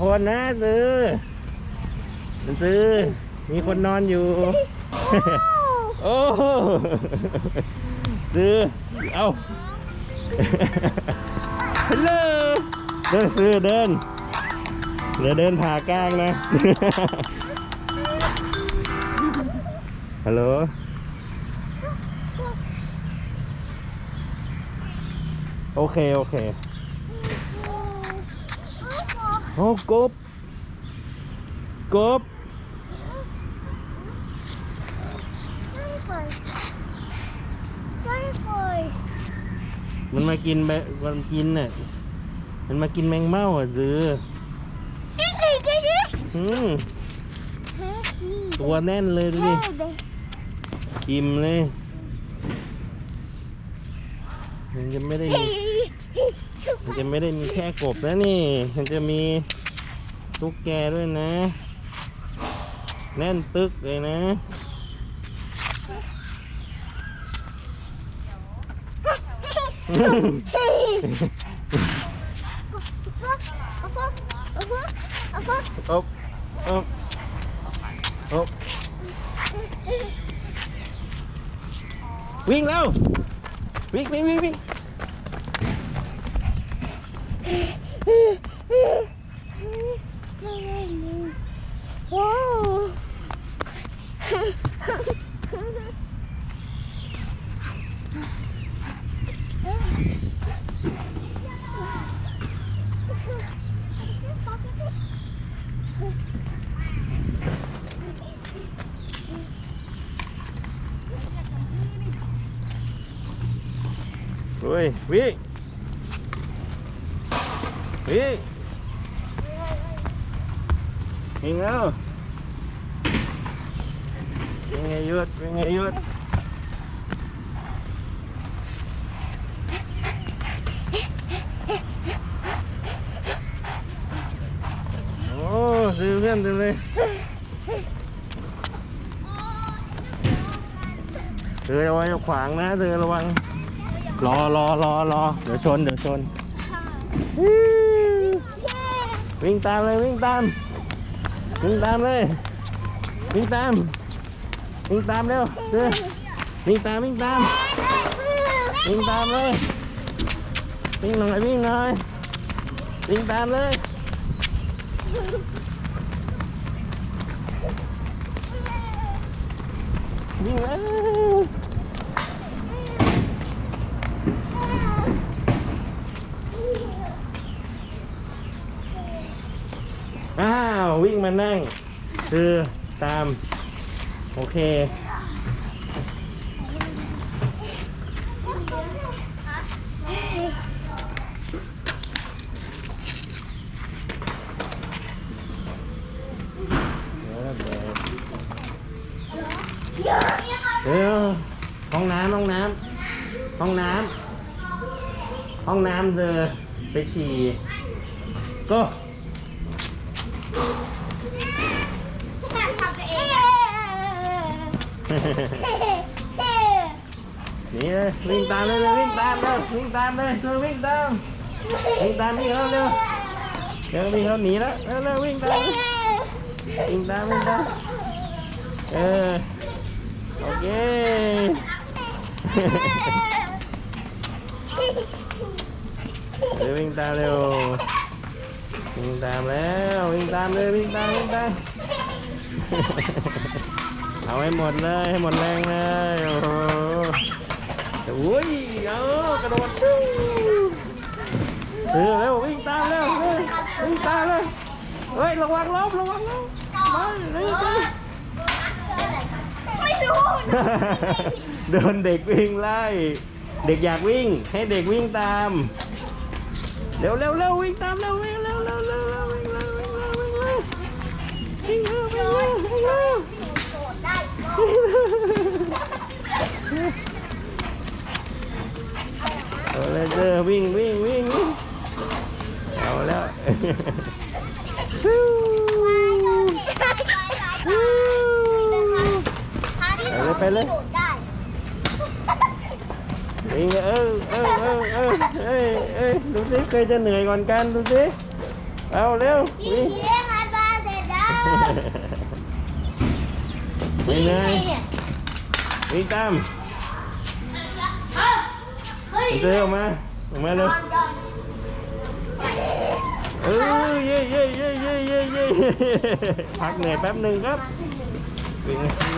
คนนะซื้อซื้อ มีคนนอนอยู่ โอ้โหซื้อ เอาฮัลโหลเดินซื้อเดิน เดี๋ยวเดินผ่ากลางนะ ฮัลโหลโอเค โอเค โอ้กบ กบมันมากินแบบมันกินน่ะ มันมากินแมงเม่าอะซื้ออืมตัวแน่นเลยดูดิอิ่มเลย มันจะไม่ได้ มันจะไม่ได้มีแค่กบแล้วนี่ มันจะมีตุ๊กแกด้วยนะ แน่นตึกเลยนะ อบอบอบวิ่งแล้ว วิ่งวิ่งวิ่งวิ่ง ว้าวเฮ้ยวิ่ยิงวิ่งแล้ววิ่งไงยุดวิ่งไงยุดโอ้ซื้อเพื่อนเต็มเลยเธอระวังอย่าขวางนะเธอระวังรอรอรอรอเดี๋ยวชนเดี๋ยวชน วิ่งตามเลยวิ่งตามวิ่งตามเลยวิ่งตามวิ่งตามเร็วเร็ววิ่งตามวิ่งตามวิ่งตามเลยวิ่งหน่อยวิ่งหน่อยวิ่งตามเลยวิ่งแล้ว อ้าววิ่งมานั่ง คือตาม โอเค เออห้องน้ำห้องน้ำห้องน้ำห้องน้ำเธอไปฉี่ก็ นี่เลยวิ่งตามเลยเลยวิ่งตามเลยวิ่งตามเลยเธอวิ่งตามวิ่งตามพี่เขาเร็วเดี๋ยวพี่เขาหนีแล้วเร็วเร็ววิ่งตามวิ่งตามวิ่งตามเออโอเคเร็ววิ่งตามเร็ว วิ่งตามแล้ววิ่งตามเลยวิ่งตามวิ่งตามเอาให้หมดเลยให้หมดแรงเลยโอ้โหอุ้ยเอากระโดดฟิวเออเร็ววิ่งตามเร็วเร็ววิ่งตามเลยเฮ้ยระวังล้มระวังล้มไปเร็วเร็วไม่รู้โดนเด็กวิ่งไล่ เด็กอยากวิ่ง ให้เด็กวิ่งตาม เร็วเร็วเร็ววิ่งตามเร็วเร็ว วเร็วเร็ววิ่งเร็ววิ่งเร็ววิ่งเร็ววิ่งเร็ววิ่งเร็ววิ่งเร็วโดดได้ก็เอาเลยเจอวิ่งวิ่งวิ่งวิ่งเอาแล้วฟิวฟิวไปเลยโดดได้วิ่งเออเออเออเออเอ้ยเอ้ยดูสิใครจะเหนื่อยก่อนกันดูสิ Đâu Liêu? Đi hai ba thì đâu? Đi nè. Đi Tâm Đi Liêu mà không mê luôn Ừ, yeah, yeah, yeah, yeah, yeah, yeah. Thật nè, bám nương gấp.